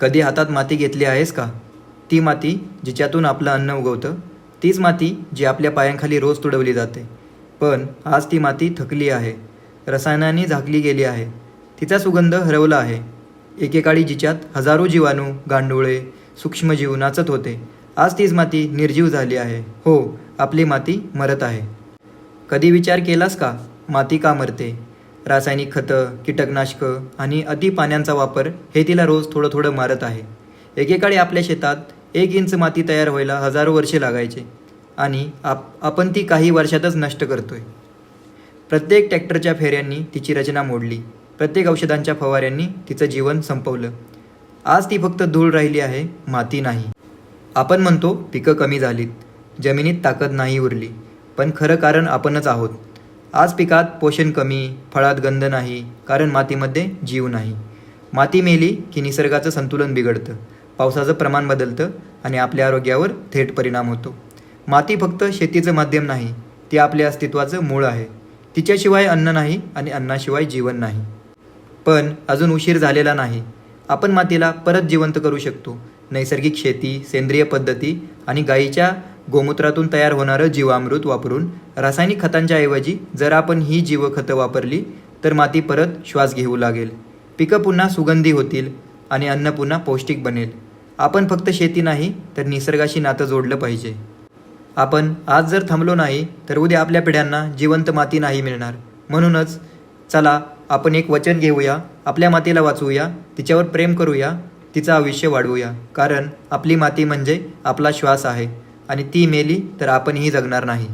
कधी हातात माती घेतली आहेस का? ती माती जिच्यातून आपलं अन्न उगवतं तीच माती जी आपल्या पायांखाली रोज तुडवली जाते. पण आज ती माती थकली आहे रसायनांनी झाकली गेली आहे तिचा सुगंध हरवला आहे. एकेकाळी जिच्यात हजारो जीवाणू गांडोळे सूक्ष्मजीव नाचत होते. आज तीच माती निर्जीव झाली आहे. हो आपली माती मरत आहे. कधी विचार केलास का? माती का मरते? रासायनिक खतं कीटकनाशकं आणि अति पाण्यांचा वापर हे तिला रोज थोडं थोडं मारत आहे. एकेकाळी आपल्या शेतात एक इंच माती तयार व्हायला हजारो वर्षे लागायचे आणि आप आपण ती काही वर्षातच नष्ट करतोय. प्रत्येक ट्रॅक्टरच्या फेऱ्यांनी तिची रचना मोडली. प्रत्येक औषधांच्या फवाऱ्यांनी तिचं जीवन संपवलं. आज ती फक्त धूळ राहिली आहे माती नाही. आपण म्हणतो पिकं कमी झालीत. जमिनीत ताकद नाही उरली. पण खरं कारण आपणच आहोत. आज पिकात पोषण कमी फळात गंध नाही कारण मातीमध्ये जीव नाही. माती मेली की निसर्गाचं संतुलन बिघडतं पावसाचं प्रमाण बदलतं आणि आपल्या आरोग्यावर थेट परिणाम होतो. माती फक्त शेतीचं माध्यम नाही ती आपल्या अस्तित्वाचं मूळ आहे. तिच्याशिवाय अन्न नाही आणि अन्नाशिवाय जीवन नाही. पण अजून उशीर झालेला नाही. आपण मातीला परत जिवंत करू शकतो. नैसर्गिक शेती सेंद्रिय पद्धती आणि गाईच्या गोमूत्रातून तयार होणारं जीवामृत वापरून रासायनिक खतांच्या ऐवजी जर आपण ही जीवखतं वापरली तर माती परत श्वास घेऊ लागेल. पिकं पुन्हा सुगंधी होतील आणि अन्न पुन्हा पौष्टिक बनेल. आपण फक्त शेती नाही तर निसर्गाशी नातं जोडलं पाहिजे. आपण आज जर थांबलो नाही तर उद्या आपल्या पिढ्यांना जिवंत माती नाही मिळणार. म्हणूनच चला आपण एक वचन घेऊया आपल्या मातीला वाचवूया तिच्यावर प्रेम करूया तिचं आयुष्य वाढवूया. कारण आपली माती म्हणजे आपला श्वास आहे. आणि ती मेली तर आपणही जगणार नाही.